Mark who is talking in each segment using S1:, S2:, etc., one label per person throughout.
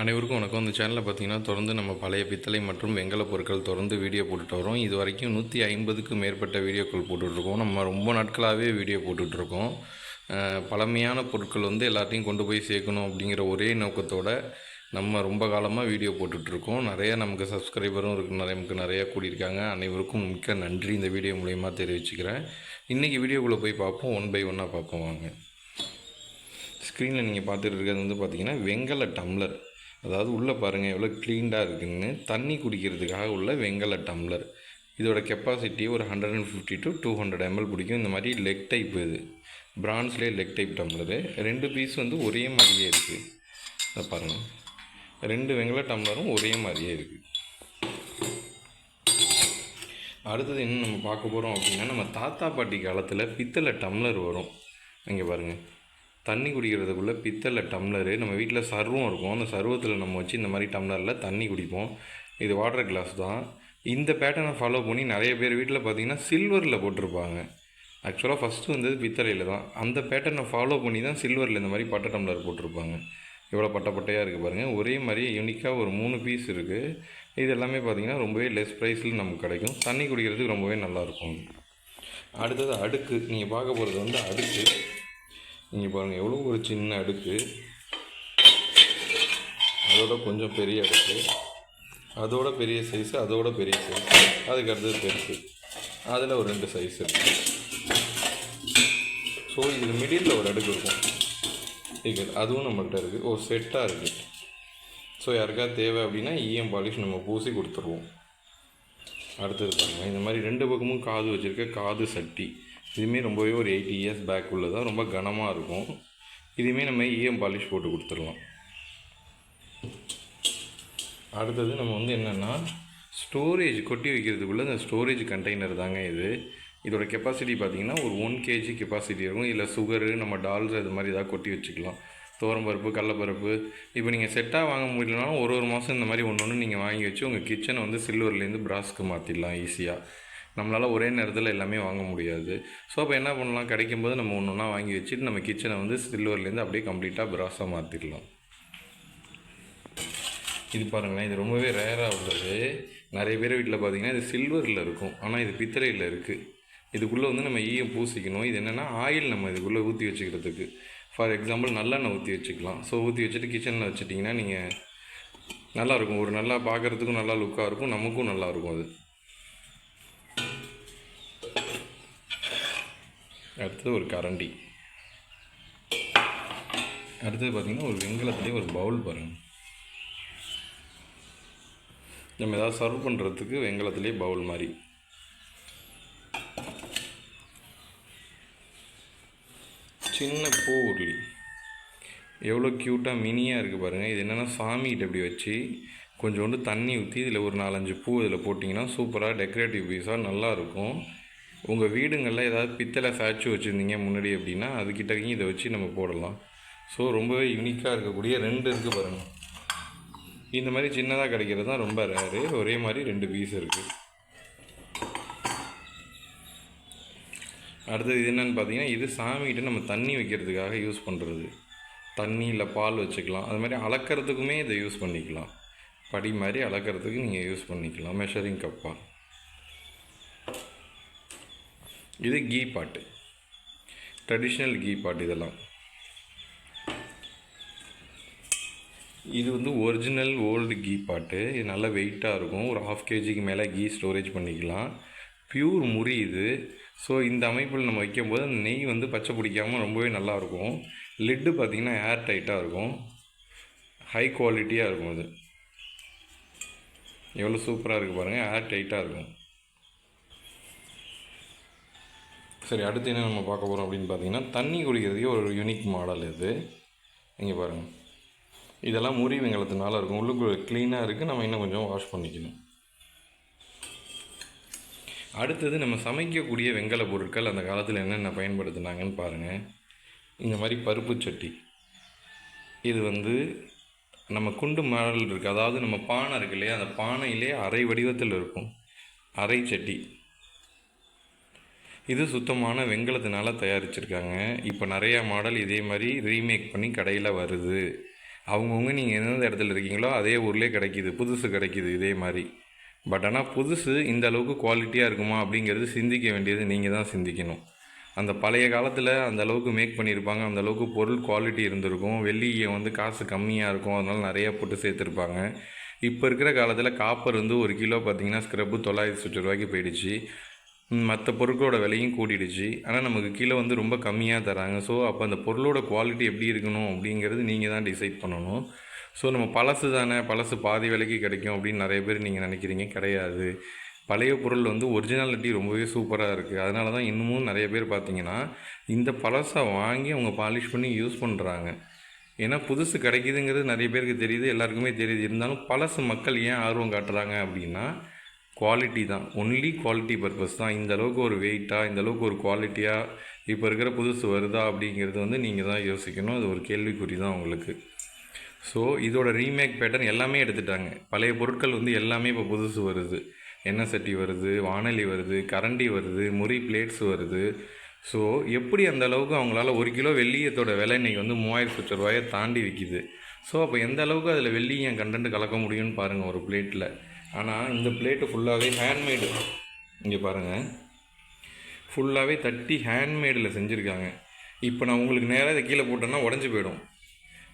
S1: அனைவருக்கும் வணக்கம். இந்த சேனலில் பார்த்தீங்கன்னா தொடர்ந்து நம்ம பழைய பித்தளை மற்றும் வெங்கல பொருட்கள் தொடர்ந்து வீடியோ போட்டுட்டு வரோம். இது வரைக்கும் நூற்றி ஐம்பதுக்கு மேற்பட்ட வீடியோக்கள் போட்டுட்ருக்கோம் நம்ம ரொம்ப நாட்களாகவே வீடியோ போட்டுட்ருக்கோம் பழமையான பொருட்கள் வந்து எல்லாத்தையும் கொண்டு போய் சேர்க்கணும் அப்படிங்கிற ஒரே நோக்கத்தோட நம்ம ரொம்ப காலமாக வீடியோ போட்டுட்ருக்கோம் நிறையா நமக்கு சப்ஸ்கிரைபரும் இருக்கு நிறைய நமக்கு நிறையா கூடியிருக்காங்க. அனைவருக்கும் மிக்க நன்றி. இந்த வீடியோ மூலயமா தெரிவிச்சுக்கிறேன். இன்றைக்கி வீடியோக்குள்ளே போய் பார்ப்போம். ஒன் பை ஒன்னாக பார்ப்போம் வாங்க. ஸ்க்ரீனில் நீங்கள் பார்த்துட்டு இருக்கிறது வந்து பார்த்தீங்கன்னா வெங்கல டம்ளர். அதாவது உள்ளே பாருங்கள் எவ்வளோ க்ளீன்டாக இருக்குன்னு. தண்ணி குடிக்கிறதுக்காக உள்ள வெங்கல டம்ளர். இதோட கெப்பாசிட்டி ஒரு hundred and fifty to two hundred ml பிடிக்கும். இந்த மாதிரி லெக் டைப் இது. பிரான்ஸ்லேயே லெக் டைப் டம்ளரு. ரெண்டு பீஸ் வந்து ஒரே மாதிரியே இருக்குது இதை பாருங்கள் ரெண்டு வெங்கல டம்ளரும் ஒரே மாதிரியே இருக்குது அடுத்தது என்ன நம்ம பார்க்க போகிறோம் அப்படின்னா நம்ம தாத்தா பாட்டி காலத்தில் பித்தளை டம்ளர் வரும். இங்கே பாருங்கள் தண்ணி குடிக்கிறதுக்குள்ளே பித்தளை டம்ளரு நம்ம வீட்டில் சர்வம் இருக்கும். அந்த சர்வத்தில் நம்ம வச்சு இந்த மாதிரி டம்ளரில் தண்ணி குடிப்போம். இது வாட்டர் கிளாஸ் தான். இந்த பேட்டர்னை ஃபாலோ பண்ணி நிறைய பேர் வீட்டில் பார்த்தீங்கன்னா சில்வரில் போட்டிருப்பாங்க. ஆக்சுவலாக ஃபஸ்ட்டு வந்தது பித்தளையில் தான். அந்த பேட்டர்னை ஃபாலோ பண்ணி தான் சில்வரில் இந்த மாதிரி பட்டை டம்ளர் போட்டிருப்பாங்க. இவ்வளோ பட்டை பட்டையாக இருக்குது பாருங்கள் ஒரே மாதிரி யூனிக்காக ஒரு மூணு பீஸ் இருக்குது இது எல்லாமே பார்த்தீங்கன்னா ரொம்பவே லெஸ் ப்ரைஸில் நமக்கு கிடைக்கும். தண்ணி குடிக்கிறதுக்கு ரொம்பவே நல்லாயிருக்கும் அடுத்தது அடுக்கு. நீங்கள் பார்க்க போகிறது வந்து அடுக்கு. நீங்கள் பாருங்கள் எவ்வளோ ஒரு சின்ன அடுக்கு. அதோட கொஞ்சம் பெரிய அடுக்கு. அதோட பெரிய சைஸு அதோட பெரிய சைஸ் அதுக்கு அடுத்தது பெருசு. அதில் ஒரு ரெண்டு சைஸ் இருக்குது ஸோ இது மிடில் ஒரு அடுக்கு இருக்கும். இருக்குது அதுவும் நம்மள்கிட்ட இருக்குது ஒரு செட்டாக இருக்குது ஸோ யாருக்காவது தேவை அப்படின்னா இஎம் பாலிஷ் நம்ம பூசி கொடுத்துருவோம். அடுத்தது பாருங்கள் இந்த மாதிரி ரெண்டு பக்கமும் காது வச்சுருக்க காது சட்டி. இதுவுமே ரொம்பவே ஒரு எயிட்டி இயர்ஸ் பேக் உள்ளதாக ரொம்ப கனமாக இருக்கும். இதுவுமே நம்ம இஎம் பாலிஷ் போட்டு கொடுத்துடலாம். அடுத்தது நம்ம வந்து என்னென்னா ஸ்டோரேஜ் கொட்டி வைக்கிறதுக்குள்ள இந்த ஸ்டோரேஜ் கண்டெய்னர் தாங்க இது. இதோட கெப்பாசிட்டி பார்த்தீங்கன்னா ஒரு ஒன் கேஜி கெப்பாசிட்டி இருக்கும். இதில் சுகரு நம்ம டால்ஸ் அது மாதிரி ஏதாவது கொட்டி வச்சுக்கலாம். துவரம்பருப்பு கடலப்பருப்பு. இப்போ நீங்கள் செட்டாக வாங்க முடியலனாலும் ஒரு ஒரு மாதம் இந்த மாதிரி ஒன்று ஒன்று நீங்கள் வாங்கி வச்சு உங்கள் கிச்சனை வந்து சில்வர்லேருந்து பிராஸ்க்கு மாற்றிடலாம் ஈஸியாக நம்மளால் ஒரே நேரத்தில் எல்லாமே வாங்க முடியாது. ஸோ அப்போ என்ன பண்ணலாம்? கிடைக்கும்போது நம்ம ஒன்று ஒன்றா வாங்கி வச்சுட்டு நம்ம கிச்சனை வந்து சில்வர்லேருந்து அப்படியே கம்ப்ளீட்டாக பிராஸாக மாற்றிடலாம் இது பாருங்களேன் இது ரொம்பவே ரேராக உள்ளது. நிறைய பேர் வீட்டில் பார்த்தீங்கன்னா இது சில்வரில் இருக்கும். ஆனால் இது பித்தளையில் இருக்குது இதுக்குள்ளே வந்து நம்ம ஈயம் பூசிக்கணும். இது என்னென்னா ஆயில் நம்ம இதுக்குள்ளே ஊற்றி வச்சுக்கிறதுக்கு. ஃபார் எக்ஸாம்பிள் நல்லெண்ணெய் ஊற்றி வச்சுக்கலாம். ஸோ ஊற்றி வச்சுட்டு கிச்சனில் வச்சுட்டிங்கன்னா நீங்கள் நல்லாயிருக்கும். ஒரு நல்லா பார்க்குறதுக்கும் நல்லா லுக்காக இருக்கும். நமக்கும் நல்லாயிருக்கும் அது. அடுத்தது ஒரு கரண்டி. அடுத்தது பார்த்திங்கன்னா ஒரு வெங்கலத்துலேயே ஒரு பவுல் பாருங்கள் நம்ம ஏதாவது சர்வ் பண்ணுறதுக்கு வெங்கலத்துலேயே பவுல் மாதிரி. சின்ன பூ உருளி. எவ்வளோ க்யூட்டாக மினியாக இருக்குது பாருங்கள் இது என்னென்னா சாமிகிட்ட இப்படி வச்சு கொஞ்சோண்டு தண்ணி ஊற்றி இதில் ஒரு நாலஞ்சு பூ இதில் போட்டிங்கன்னா சூப்பராக டெக்கரேட்டிவ் பீஸாக நல்லாயிருக்கும் உங்கள் வீடுங்களில் ஏதாவது பித்தளை சாச்சு வச்சுருந்தீங்க முன்னாடி அப்படின்னா அதுக்கிட்டக்கையும் இதை வச்சு நம்ம போடலாம். ஸோ ரொம்பவே யூனிக்காக இருக்கக்கூடிய ரெண்டு இருக்குது பாருங்கள் இந்த மாதிரி சின்னதாக கிடைக்கிறது தான் ரொம்ப ரேரு ஒரே மாதிரி ரெண்டு பீஸ் இருக்குது அடுத்தது இது என்னென்னு பார்த்தீங்கன்னா இது சாமிகிட்ட நம்ம தண்ணி வைக்கிறதுக்காக யூஸ் பண்ணுறது தண்ணி இல்லை பால் வச்சுக்கலாம். அது மாதிரி அளக்கிறதுக்குமே இதை யூஸ் பண்ணிக்கலாம். படி மாதிரி அளக்கிறதுக்கு நீங்கள் யூஸ் பண்ணிக்கலாம். மெஷரிங் கப்பாக இது கீ பாட்டு. ட்ரெடிஷ்னல் கீ பாட்டு இதெல்லாம். இது வந்து ஒரிஜினல் ஓல்டு கீ பாட்டு. இது நல்லா வெயிட்டாக இருக்கும். ஒரு ஹாஃப் கேஜிக்கு மேலே கீ ஸ்டோரேஜ் பண்ணிக்கலாம். பியூர் முறி இது. ஸோ இந்த அமைப்பில் நம்ம வைக்கும்போது அந்த நெய் வந்து பச்சை பிடிக்காமல் ரொம்பவே நல்லாயிருக்கும் லிட்டு பார்த்திங்கன்னா ஏர் டைட்டாக இருக்கும். ஹை குவாலிட்டியாக இருக்கும் அது. எவ்வளோ சூப்பராக இருக்குது பாருங்கள் ஏர் டைட்டாக இருக்கும். சரி அடுத்து என்ன நம்ம பார்க்க போகிறோம் அப்படின்னு பார்த்தீங்கன்னா தண்ணி குடிக்கிறதுக்கே ஒரு யூனிக் மாடல் இது. இங்கே பாருங்கள் இதெல்லாம் முறி வெங்கலத்தினால இருக்கும். உள்ளுக்குள்ள க்ளீனாக இருக்குது நம்ம இன்னும் கொஞ்சம் வாஷ் பண்ணிக்கணும். அடுத்தது நம்ம சமைக்கக்கூடிய வெங்கல பொருட்கள் அந்த காலத்தில் என்னென்ன பயன்படுத்தினாங்கன்னு பாருங்கள் இந்த மாதிரி பருப்பு சட்டி. இது வந்து நம்ம குண்டு மாடல் இருக்குது அதாவது நம்ம பானை இருக்கு இல்லையா? அந்த பானையிலே அரை வடிவத்தில் இருக்கும். அரை சட்டி. இது சுத்தமான வெங்கலத்தினால தயாரிச்சிருக்காங்க. இப்போ நிறையா மாடல் இதே மாதிரி ரீமேக் பண்ணி கடையில் வருது. அவங்கவுங்க நீங்கள் எந்தெந்த இடத்துல இருக்கீங்களோ அதே ஊர்லேயே கிடைக்கிது. புதுசு கிடைக்கிது இதே மாதிரி. பட் ஆனால் புதுசு இந்த அளவுக்கு குவாலிட்டியாக இருக்குமா அப்படிங்கிறது சிந்திக்க வேண்டியது நீங்கள் தான் சிந்திக்கணும். அந்த பழைய காலத்தில் அந்த அளவுக்கு மேக் பண்ணியிருப்பாங்க. அந்த அளவுக்கு பொருள் குவாலிட்டி இருந்திருக்கும். வெள்ளியை வந்து காசு கம்மியாக இருக்கும். அதனால் நிறையா போட்டு சேர்த்துருப்பாங்க. இப்போ இருக்கிற காலத்தில் காப்பர் வந்து ஒரு கிலோ பார்த்தீங்கன்னா ஸ்க்ரப்பு தொள்ளாயிரத்தி சொச்ச ரூபாய்க்கு போயிடுச்சு. மற்ற பொருட்களோட விலையும் கூடிடுச்சு. ஆனால் நமக்கு கீழே வந்து ரொம்ப கம்மியாக தராங்க. ஸோ அப்போ அந்த பொருளோட குவாலிட்டி எப்படி இருக்கணும் அப்படிங்கிறது நீங்கள் தான் டிசைட் பண்ணணும். ஸோ நம்ம பழசு தானே பழசு பாதி விலைக்கு கிடைக்கும் அப்படின்னு நிறைய பேர் நீங்கள் நினைக்கிறீங்க. கிடையாது. பழைய பொருள் வந்து ஒரிஜினாலிட்டி ரொம்பவே சூப்பராக இருக்குது அதனால தான் இன்னமும் நிறைய பேர் பார்த்தீங்கன்னா இந்த பழசை வாங்கி அவங்க பாலிஷ் பண்ணி யூஸ் பண்ணுறாங்க ஏன்னா புதுசு கிடைக்குதுங்கிறது நிறைய பேருக்கு தெரியுது. எல்லாருக்குமே தெரியுது. இருந்தாலும் பழசு மக்கள் ஏன் ஆர்வம் காட்டுறாங்க அப்படின்னா குவாலிட்டி தான். ஒன்லி குவாலிட்டி பர்பஸ் தான். இந்த அளவுக்கு ஒரு வெயிட்டாக இந்த அளவுக்கு ஒரு குவாலிட்டியாக இப்போ இருக்கிற புதுசு வருதா அப்படிங்கிறது வந்து நீங்கள் தான் யோசிக்கணும். அது ஒரு கேள்விக்குறி தான் உங்களுக்கு. ஸோ இதோட ரீமேக் பேட்டர்ன் எல்லாமே எடுத்துட்டாங்க. பழைய பொருட்கள் வந்து எல்லாமே இப்போ புதுசு வருது. எண்ணெய் சட்டி வருது வானொலி வருது கரண்டி வருது முறி பிளேட்ஸ் வருது. ஸோ எப்படி அந்த அளவுக்கு அவங்களால ஒரு கிலோ வெள்ளியத்தோட விலை இன்றைக்கி வந்து மூவாயிரத்து லட்ச ரூபாயை தாண்டி விற்கிது ஸோ அப்போ எந்த அளவுக்கு அதில் வெள்ளி என் கண்டென்ட் கலக்க முடியும்னு பாருங்கள் ஒரு பிளேட்டில் ஆனால் இந்த பிளேட்டு ஃபுல்லாகவே ஹேண்ட்மேடு இங்கே பாருங்கள் ஃபுல்லாகவே தட்டி ஹேண்ட்மேடில் செஞ்சுருக்காங்க. இப்போ நான் உங்களுக்கு நேராக இதை கீழே போட்டேன்னா உடஞ்சி போயிடும்.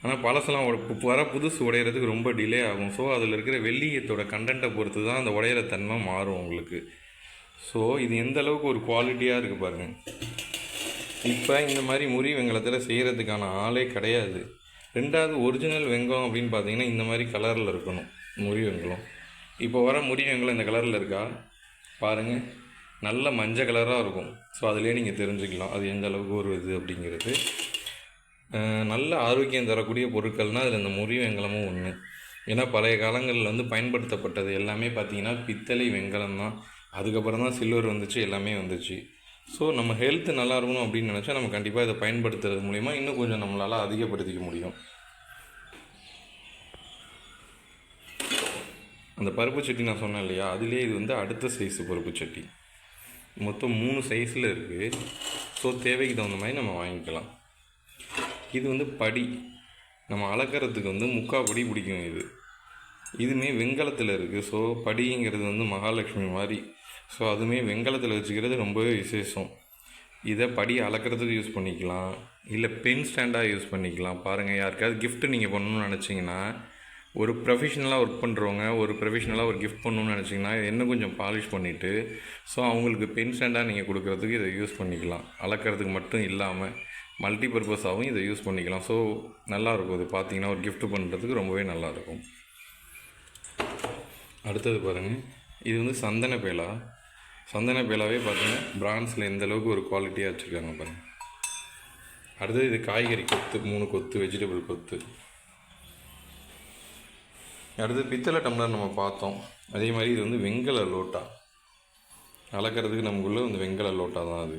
S1: ஆனால் பழசெல்லாம் உட- வர புதுசு உடையிறதுக்கு ரொம்ப டிலே ஆகும். ஸோ அதில் இருக்கிற வெள்ளியத்தோட கண்டென்ட்டை பொறுத்து தான் அந்த உடையிற தன்மை மாறும் உங்களுக்கு. ஸோ இது எந்த அளவுக்கு ஒரு குவாலிட்டியாக இருக்குது பாருங்கள் இப்போ இந்த மாதிரி முறி வெங்கலத்தில் செய்கிறதுக்கான ஆளே கிடையாது. ரெண்டாவது ஒரிஜினல் வெங்கம் அப்படின்னு பார்த்தீங்கன்னா இந்த மாதிரி கலரில் இருக்கணும். முறி வெங்கலம் இப்போ வர முறி வெங்கலம் இந்த கலரில் இருக்கா? பாருங்கள் நல்ல மஞ்சள் கலராக இருக்கும். ஸோ அதிலே நீங்கள் தெரிஞ்சுக்கலாம். அது எந்த அளவுக்கு ஒரு இது அப்படிங்கிறது நல்ல ஆரோக்கியம் தரக்கூடிய பொருட்கள்னால் அதில் இந்த முறி வெங்கலமும் ஒன்று ஏன்னா பழைய காலங்களில் வந்து பயன்படுத்தப்பட்டது எல்லாமே பார்த்தீங்கன்னா பித்தளை வெங்கலம் தான். அதுக்கப்புறம் தான் சில்வர் வந்துச்சு எல்லாமே வந்துச்சு. ஸோ நம்ம ஹெல்த் நல்லா இருக்கணும் அப்படின்னு நினச்சா நம்ம கண்டிப்பாக இதை பயன்படுத்துறது மூலிமா இன்னும் கொஞ்சம் நம்மளால் அதிகப்படுத்திக்க முடியும். அந்த பருப்பு சட்டி நான் சொன்னேன் இல்லையா? அதுலேயே இது வந்து அடுத்த சைஸு பருப்பு சட்டி. மொத்தம் மூணு சைஸில் இருக்குது ஸோ தேவைக்கு தகுந்த மாதிரி நம்ம வாங்கிக்கலாம். இது வந்து படி. நம்ம அளக்கிறதுக்கு வந்து முக்கால் படி பிடிக்கும் இது. இதுவுமே வெண்கலத்தில் இருக்குது ஸோ படிங்கிறது வந்து மகாலட்சுமி மாதிரி. ஸோ அதுவுமே வெண்கலத்தில் வச்சுக்கிறது ரொம்பவே விசேஷம். இதை படி அளக்கிறதுக்கு யூஸ் பண்ணிக்கலாம். இல்லை பென் ஸ்டாண்டாக யூஸ் பண்ணிக்கலாம். பாருங்கள் யாருக்காவது கிஃப்ட்டு நீங்கள் பண்ணணும்னு நினச்சிங்கன்னா ஒரு ப்ரொஃபஷனலாக ஒர்க் பண்ணுறவங்க ஒரு ப்ரொஃபஷனலாக ஒரு கிஃப்ட் பண்ணணும்னு நினச்சிங்கன்னா இன்னும் கொஞ்சம் பாலிஷ் பண்ணிவிட்டு ஸோ அவங்களுக்கு பென் ஸ்டாண்டாக நீங்கள் கொடுக்குறதுக்கு இதை யூஸ் பண்ணிக்கலாம். அளக்கிறதுக்கு மட்டும் இல்லாமல் மல்டி பர்பஸாகவும் இதை யூஸ் பண்ணிக்கலாம். ஸோ நல்லாயிருக்கும் இது பார்த்தீங்கன்னா ஒரு கிஃப்ட் பண்ணுறதுக்கு ரொம்பவே நல்லாயிருக்கும் அடுத்தது பாருங்கள் இது வந்து சந்தன பேலா. சந்தன பேலாவே பார்த்தீங்கன்னா பிரான்ஸில் எந்த அளவுக்கு ஒரு குவாலிட்டியாக வச்சுருக்காங்க பாருங்கள் அடுத்தது இது காய்கறி கொத்து மூணு கொத்து வெஜிடபிள் கொத்து. அடுத்து பித்தளை டம்ளர் நம்ம பார்த்தோம். அதே மாதிரி இது வந்து வெங்கல லோட்டா. அளக்கிறதுக்கு நமக்குள்ள இந்த வெங்கல லோட்டா தான் அது.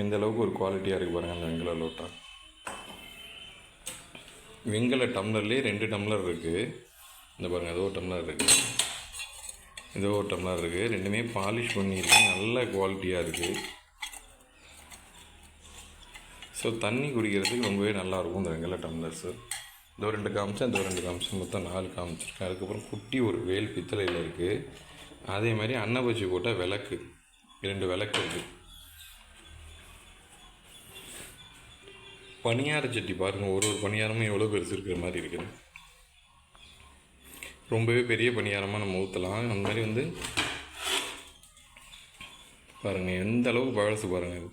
S1: எந்த அளவுக்கு ஒரு குவாலிட்டியாக இருக்குது பாருங்கள் அந்த வெங்கல லோட்டா. வெங்கல டம்ளர்லேயே ரெண்டு டம்ளர் இருக்குது இந்த பாருங்கள் ஏதோ ஒரு டம்ளர் இருக்குது ஏதோ ஒரு டம்ளர் இருக்குது ரெண்டுமே பாலிஷ் பண்ணியிருக்கு. நல்ல குவாலிட்டியாக இருக்குது ஸோ தண்ணி குடிக்கிறதுக்கு ரொம்பவே நல்லாயிருக்கும் இந்த வெங்கல டம்ளர்ஸு. இதோ ரெண்டு காமிச்சேன் இதோ ரெண்டு காமிச்சேன் மொத்தம் நாலு காமிச்சிருக்கேன். அதுக்கப்புறம் குட்டி ஒரு வேல் பித்தளையில் இருக்குது அதே மாதிரி அன்னபூச்சி போட்டால் விளக்கு. ரெண்டு விளக்கு இருக்குது பணியார சட்டி பாருங்கள் ஒரு ஒரு பணியாரமும் எவ்வளோ பெருசு இருக்கிற மாதிரி இருக்குது ரொம்பவே பெரிய பணியாரமாக நம்ம ஊற்றலாம் அந்த மாதிரி வந்து பாருங்கள் எந்த அளவுக்கு பழசு பாருங்கள்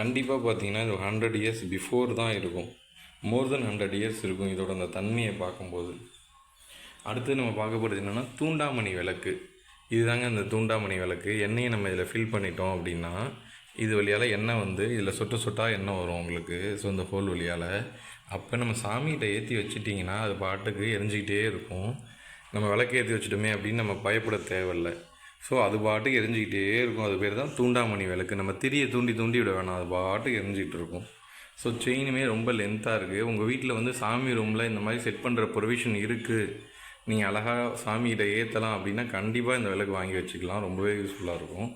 S1: கண்டிப்பாக பார்த்தீங்கன்னா இது ஹண்ட்ரட் இயர்ஸ் பிஃபோர் தான் இருக்கும். மோர் தென் ஹண்ட்ரட் இயர்ஸ் இருக்கும் இதோட அந்த தன்மையை பார்க்கும்போது. அடுத்து நம்ம பார்க்க போகிறது என்னென்னா தூண்டாமணி விளக்கு. இதுதாங்க அந்த தூண்டாமணி விளக்கு. எண்ணெயை நம்ம இதில் ஃபில் பண்ணிட்டோம் அப்படின்னா இது வழியால் எண்ணெய் வந்து இதில் சொட்டு சொட்டாக எண்ணெய் வரும் உங்களுக்கு. ஸோ இந்த ஹோல் வழியால். அப்போ நம்ம சாமிகிட்ட ஏற்றி வச்சிட்டிங்கன்னா அது பாட்டுக்கு எரிஞ்சிக்கிட்டே இருக்கும். நம்ம விளக்கு ஏற்றி வச்சுட்டோமே அப்படின்னு நம்ம பயப்பட தேவையில்லை. ஸோ அது பாட்டுக்கு எரிஞ்சிக்கிட்டே இருக்கும். அது பேர் தான் தூண்டாமணி விளக்கு. நம்ம திரியை தூண்டி தூண்டி விட வேணாம். அது பாட்டுக்கு எரிஞ்சிக்கிட்டு இருக்கும். ஸோ செயினுமே ரொம்ப லென்த்தாக இருக்குது உங்கள் வீட்டில் வந்து சாமி ரூமில் இந்த மாதிரி செட் பண்ணுற ப்ரொவிஷன் இருக்குது நீங்கள் அழகாக சாமிகிட்ட ஏற்றலாம் அப்படின்னா கண்டிப்பாக இந்த விளக்கு வாங்கி வச்சுக்கலாம். ரொம்பவே யூஸ்ஃபுல்லாக இருக்கும்.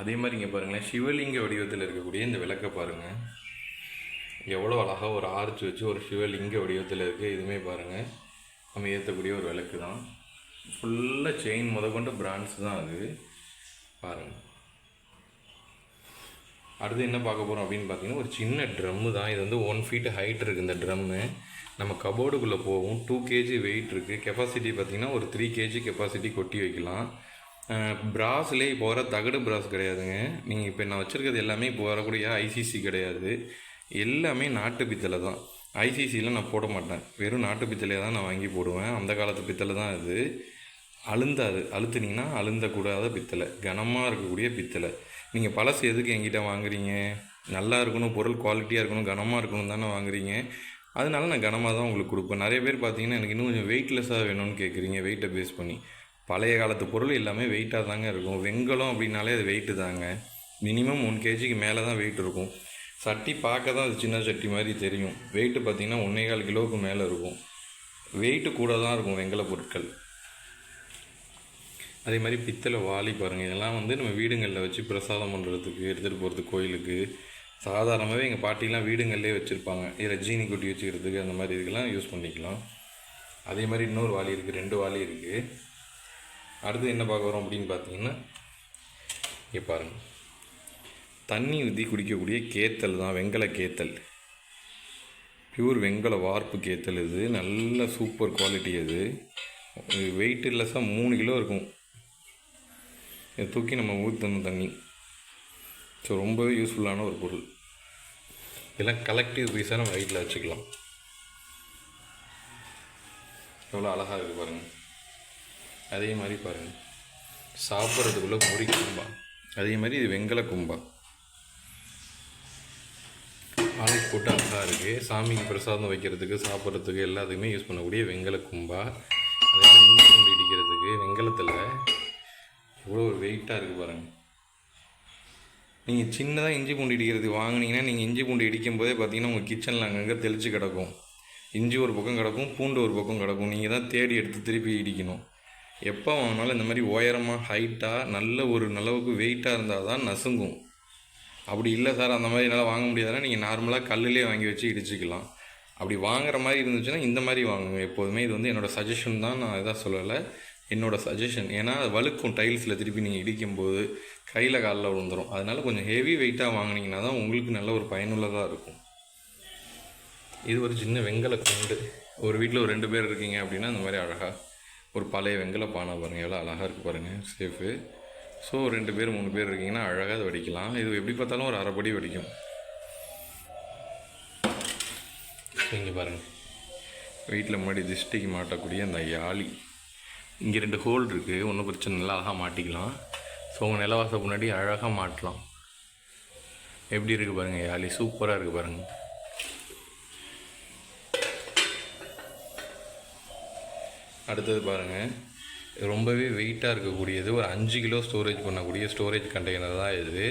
S1: அதே மாதிரி இங்கே பாருங்களேன். சிவலிங்க வடிவத்தில் இருக்கக்கூடிய இந்த விளக்கை பாருங்கள் எவ்வளோ அழகாக ஒரு ஆர்ச் வச்சு ஒரு சிவலிங்க வடிவத்தில் இருக்குது இதுவுமே பாருங்கள் நம்ம ஏற்றக்கூடிய ஒரு விளக்கு தான் ஃபுல்லாக செயின் முதற்கொண்டு பிராண்ட்ஸ் தான் அது. பாருங்கள் அடுத்து என்ன பார்க்க போகிறோம் அப்படின்னு பார்த்தீங்கன்னா ஒரு சின்ன ட்ரம்மு தான். இது வந்து ஒன் ஃபீட் ஹைட் இருக்குது இந்த ட்ரம்மு நம்ம கபோர்டுக்குள்ளே போகும். டூ கேஜி வெயிட் இருக்குது கெப்பாசிட்டி பார்த்திங்கன்னா ஒரு த்ரீ கேஜி கெப்பாசிட்டி கொட்டி வைக்கலாம். ப்ராஸ்லேயே இப்போ வர தகடு ப்ராஸ் கிடையாதுங்க. நீங்கள் இப்போ நான் வச்சுருக்கிறது எல்லாமே இப்போ வரக்கூடிய ஐசிசி கிடையாது. எல்லாமே நாட்டு பித்தளை தான். ஐசிசியில் நான் போட மாட்டேன். வெறும் நாட்டு பித்தளையை தான் நான் வாங்கி போடுவேன். அந்த காலத்து பித்தளை தான் இது அழுந்தாது. அழுத்துனீங்கன்னா அழுந்தக்கூடாத பித்தளை. கனமாக இருக்கக்கூடிய பித்தளை. நீங்கள் பழசு எதுக்கு என்கிட்ட வாங்குறீங்க? நல்லா இருக்கணும் பொருள் குவாலிட்டியாக இருக்கணும் கனமாக இருக்கணும் தானே வாங்குறீங்க. அதனால நான் கனமாக தான் உங்களுக்கு கொடுப்பேன். நிறைய பேர் பார்த்தீங்கன்னா எனக்கு இன்னும் கொஞ்சம் வெயிட்லெஸ்ஸாக வேணும்னு கேட்குறீங்க வெயிட்டை பேஸ் பண்ணி. பழைய காலத்து பொருள் எல்லாமே வெயிட்டாக தாங்க இருக்கும். வெங்கலம் அப்படின்னாலே அது வெயிட்டு தாங்க. மினிமம் ஒன் கேஜிக்கு மேலே தான் வெயிட் இருக்கும். சட்டி பார்க்க தான் அது சின்ன சட்டி மாதிரி தெரியும். வெயிட்டு பார்த்தீங்கன்னா ஒன்றே கால் கிலோவுக்கு மேலே இருக்கும். வெயிட்டு கூட தான் இருக்கும் வெங்கல பொருட்கள். அதே மாதிரி பித்தளை வாளி பாருங்கள் இதெல்லாம் வந்து நம்ம வீடுங்களில் வச்சு பிரசாதம் பண்ணுறதுக்கு எடுத்துகிட்டு போகிறது கோயிலுக்கு. சாதாரணமாகவே எங்கள் பாட்டிலாம் வீடுங்கள்லேயே வச்சுருப்பாங்க. இதில் ஜீனி கொட்டி வச்சுக்கிறதுக்கு அந்த மாதிரி இதுக்கெல்லாம் யூஸ் பண்ணிக்கலாம். அதே மாதிரி இன்னொரு வாளி இருக்குது ரெண்டு வாளி இருக்குது அடுத்து என்ன பார்க்க வரோம் அப்படின்னு பார்த்தீங்கன்னா இங்கே பாருங்கள் தண்ணி ஊற்றி குடிக்கக்கூடிய கேத்தல் தான் வெங்கல கேத்தல். பியூர் வெங்கல வார்ப்பு கேத்தல் இது. நல்ல சூப்பர் குவாலிட்டி அது. வெயிட் லெஸ்ஸாக மூணு கிலோ இருக்கும். இதை தூக்கி நம்ம ஊற்றணும் தண்ணி. ஸோ ரொம்பவே யூஸ்ஃபுல்லான ஒரு பொருள். இதெல்லாம் கலெக்டிவ் பீஸாக நம்ம வீட்டில் வச்சுக்கலாம். எவ்வளோ அழகாக இருக்குது பாருங்கள் அதே மாதிரி பாருங்கள் சாப்பிட்றதுக்குள்ளே முறி கும்பா. அதே மாதிரி இது வெங்கல கும்பா. ஆளுக்கு போட்டு அழகாக இருக்குது சாமிக்கு பிரசாதம் வைக்கிறதுக்கு சாப்பிட்றதுக்கு எல்லாத்துக்குமே யூஸ் பண்ணக்கூடிய வெங்கல கும்பா. அதே மாதிரி இஞ்சி பூண்டு இடிக்கிறதுக்கு வெங்கலத்தில் எவ்வளோ ஒரு வெயிட்டாக இருக்குது பாருங்கள் நீங்கள் சின்னதாக இஞ்சி பூண்டு இடிக்கிறதுக்கு வாங்குனீங்கன்னா நீங்கள் இஞ்சி பூண்டு இடிக்கும் போதே பார்த்தீங்கன்னா உங்கள் கிச்சனில் அங்கங்கே தெளித்து கிடக்கும். இஞ்சி ஒரு பக்கம் கிடக்கும் பூண்டு ஒரு பக்கம் கிடக்கும். நீங்கள் தான் தேடி எடுத்து திருப்பி இடிக்கணும். எப்போ வாங்கினாலும் இந்த மாதிரி உயரமாக ஹைட்டாக நல்ல ஒரு அளவுக்கு வெயிட்டாக இருந்தால் தான் நசுங்கும். அப்படி இல்லை சார் அந்த மாதிரி என்னால் வாங்க முடியாதுன்னா நீங்கள் நார்மலாக கல்லுலேயே வாங்கி வச்சு இடிச்சிக்கலாம். அப்படி வாங்குற மாதிரி இருந்துச்சுன்னா இந்த மாதிரி வாங்குங்க. எப்போதுமே இது வந்து என்னோடய சஜஷன் தான். நான் இதாக சொல்லலை. என்னோடய சஜஷன் ஏன்னா அது வழுக்கும் டைல்ஸில் திருப்பி நீங்கள் இடிக்கும்போது கையில் காலில் விழுந்துரும். அதனால் கொஞ்சம் ஹெவி வெயிட்டாக வாங்கினீங்கன்னா தான் உங்களுக்கு நல்ல ஒரு பயனுள்ளதாக இருக்கும். இது ஒரு சின்ன வெங்கல குண்டு. ஒரு வீட்டில் ஒரு ரெண்டு பேர் இருக்கீங்க அப்படின்னா இந்த மாதிரி அழகாக ஒரு பழைய வெங்கல பானை பாருங்கள் எவ்வளோ அழகாக இருக்குது பாருங்கள் சேஃபு ஸோ ரெண்டு பேர் மூணு பேர் இருக்கீங்கன்னா அழகாக அதை வடிக்கலாம். இது எப்படி பார்த்தாலும் ஒரு அரைப்படி வடிக்கும். இங்கே பாருங்கள் வீட்டில் முன்னாடி திஷ்டிக்கு மாட்டக்கூடிய அந்த யாழி இங்கே ரெண்டு ஹோல் இருக்குது ஒன்றும் பிரச்சனை இல்லை. அழகாக மாட்டிக்கலாம். ஸோ உங்கள் நிலவாசல் முன்னாடி அழகாக மாட்டலாம். எப்படி இருக்குது பாருங்கள் யாழி சூப்பராக இருக்குது பாருங்கள் அடுத்தது பாருங்கள் ரொம்பவே வெயிட்டாக இருக்கக்கூடியது. ஒரு அஞ்சு கிலோ ஸ்டோரேஜ் பண்ணக்கூடிய ஸ்டோரேஜ் கண்டெய்னர் தான் இது.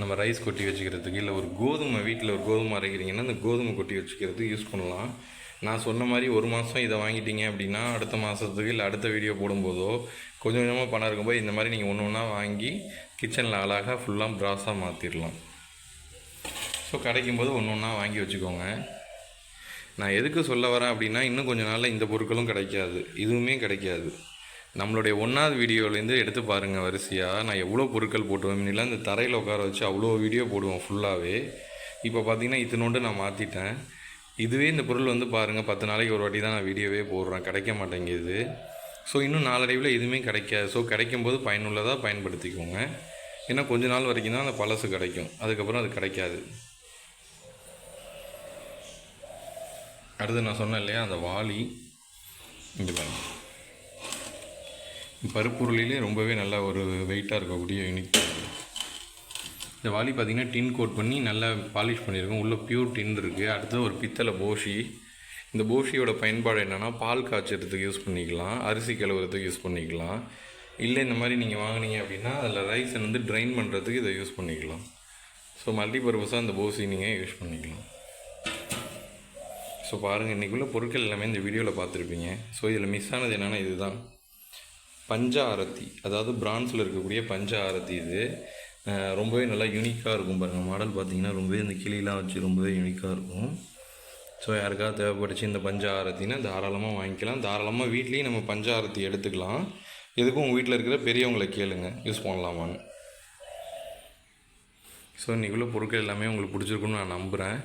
S1: நம்ம ரைஸ் கொட்டி வச்சுக்கிறதுக்கு இல்லை ஒரு கோதுமை வீட்டில் ஒரு கோதுமை அரைக்கிறீங்கன்னா அந்த கோதுமை கொட்டி வச்சுக்கிறதுக்கு யூஸ் பண்ணலாம். நான் சொன்ன மாதிரி ஒரு மாதம் இதை வாங்கிட்டீங்க அப்படின்னா அடுத்த மாதத்துக்கு இல்லை அடுத்த வீடியோ போடும்போதோ கொஞ்சம் கொஞ்சமாக பணம் இருக்கும்போது இந்த மாதிரி நீங்கள் ஒன்று ஒன்றா வாங்கி கிச்சனில் அழகாக ஃபுல்லாக ப்ராஸாக மாற்றிடலாம் ஸோ கிடைக்கும் போது ஒன்று ஒன்றா வாங்கி வச்சுக்கோங்க. நான் எதுக்கு சொல்ல வரேன் அப்படின்னா இன்னும் கொஞ்ச நாளில் இந்த பொருட்களும் கிடைக்காது. இதுவுமே கிடைக்காது. நம்மளுடைய ஒன்றாவது வீடியோலேருந்து எடுத்து பாருங்கள் வரிசையாக நான் எவ்வளோ பொருட்கள் போட்டுவேன்? முன்னெல்லாம் இந்த தரையில் உட்கார வச்சு அவ்வளோ வீடியோ போடுவோம் ஃபுல்லாகவே இப்போ பார்த்தீங்கன்னா இத்தினோண்டு நான் மாற்றிட்டேன் இதுவே இந்த பொருள் வந்து பாருங்கள் பத்து நாளைக்கு ஒரு வாட்டி தான் நான் வீடியோவே போடுறேன். கிடைக்க மாட்டேங்குது ஸோ இன்னும் நாளடைவில் எதுவுமே கிடைக்காது ஸோ கிடைக்கும் போது பயனுள்ளதாக பயன்படுத்திக்கோங்க. ஏன்னா கொஞ்ச நாள் வரைக்கும் தான் அந்த பழசு கிடைக்கும். அதுக்கப்புறம் அது கிடைக்காது. அடுத்து நான் சொன்னேன் இல்லையா அந்த வாளி. இங்கே பாருங்கள் பருப்பொருளிலே ரொம்பவே நல்லா ஒரு வெயிட்டாக இருக்கக்கூடிய யூனிக் இந்த வாலி பார்த்திங்கன்னா டின் கோட் பண்ணி நல்லா பாலிஷ் பண்ணியிருக்கோம் உள்ளே பியூர் டின் இருக்குது அடுத்தது ஒரு பித்தளை போஷி. இந்த போஷியோட பயன்பாடு என்னென்னா பால் காய்ச்சறதுக்கு யூஸ் பண்ணிக்கலாம். அரிசி கழுவுறதுக்கு யூஸ் பண்ணிக்கலாம். இல்லை இந்த மாதிரி நீங்கள் வாங்குனீங்க அப்படின்னா அதில் ரைஸை வந்து ட்ரைன் பண்ணுறதுக்கு இதை யூஸ் பண்ணிக்கலாம். ஸோ மல்டிபர்பஸாக இந்த போசி நீங்கள் யூஸ் பண்ணிக்கலாம். ஸோ பாருங்கள் இன்றைக்குள்ள பொருட்கள் எல்லாமே இந்த வீடியோவில் பார்த்துருப்பீங்க. ஸோ இதில் மிஸ் ஆனது என்னென்னா இதுதான். பஞ்ச ஆரத்தி அதாவது பிரான்ஸில் இருக்கக்கூடிய பஞ்ச ஆரத்தி இது ரொம்பவே நல்லா யூனிக்காக இருக்கும் பாருங்கள் மாடல் பார்த்தீங்கன்னா ரொம்பவே இந்த கிளிலாம் வச்சு ரொம்பவே யூனிக்காக இருக்கும். ஸோ யாருக்காவது தேவைப்பட்டுச்சு இந்த பஞ்ச ஆரத்தினா தாராளமாக வாங்கிக்கலாம். தாராளமாக வீட்லேயும் நம்ம பஞ்ச ஆரத்தி எடுத்துக்கலாம். எதுக்கும் உங்கள் வீட்டில் இருக்கிற பெரியவங்களை கேளுங்க. யூஸ் பண்ணலாமான்னு. ஸோ இன்றைக்குள்ள பொருட்கள் எல்லாமே உங்களுக்கு பிடிச்சிருக்குன்னு நான் நம்புகிறேன்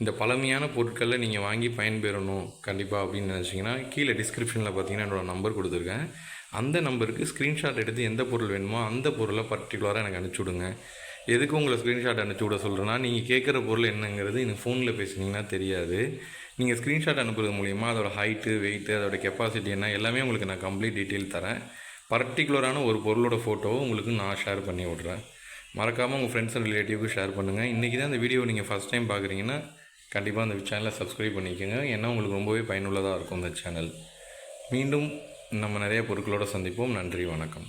S1: இந்த பழமையான பொருட்களில் நீங்கள் வாங்கி பயன்பெறணும் கண்டிப்பாக அப்படின்னு நினச்சிங்கன்னா கீழே டிஸ்கிரிப்ஷனில் பார்த்தீங்கன்னா என்னோடய நம்பர் கொடுத்துருக்கேன். அந்த நம்பருக்கு ஸ்க்ரீன்ஷாட் எடுத்து எந்த பொருள் வேணுமோ அந்த பொருளை பர்டிகுலராக எனக்கு அனுப்பிச்சி விடுங்க எதுக்கு உங்களை ஸ்க்ரீன்ஷாட் அனுப்பிச்சி விட சொல்கிறேன்னா நீங்கள் கேட்குற பொருள் என்னங்கிறது எனக்கு ஃபோனில் பேசுனீங்கன்னா தெரியாது. நீங்கள் ஸ்க்ரீன்ஷாட் அனுப்புறது மூலிமா அதோட ஹைட்டு வெயிட்டு அதோட கெப்பாசிட்டி என்ன எல்லாமே உங்களுக்கு நான் கம்ப்ளீட் டீட்டெயில் தரேன். பர்டிகுலரான ஒரு பொருளோட ஃபோட்டோவை உங்களுக்கு நான் ஷேர் பண்ணி விட்றேன். மறக்காமல் உங்கள் ஃப்ரெண்ட்ஸ் அண்ட் ரிலேட்டிவ்க்கு ஷேர் பண்ணுங்கள் இன்றைக்கி தான் இந்த வீடியோ நீங்கள் ஃபஸ்ட் டைம் பார்க்குறீங்கன்னா கண்டிப்பாக அந்த சேனலை சப்ஸ்கிரைப் பண்ணிக்கோங்க. ஏன்னா உங்களுக்கு ரொம்பவே பயனுள்ளதாக இருக்கும் இந்த சேனல் மீண்டும் நம்ம நிறைய பொருட்களோடு சந்திப்போம். நன்றி வணக்கம்.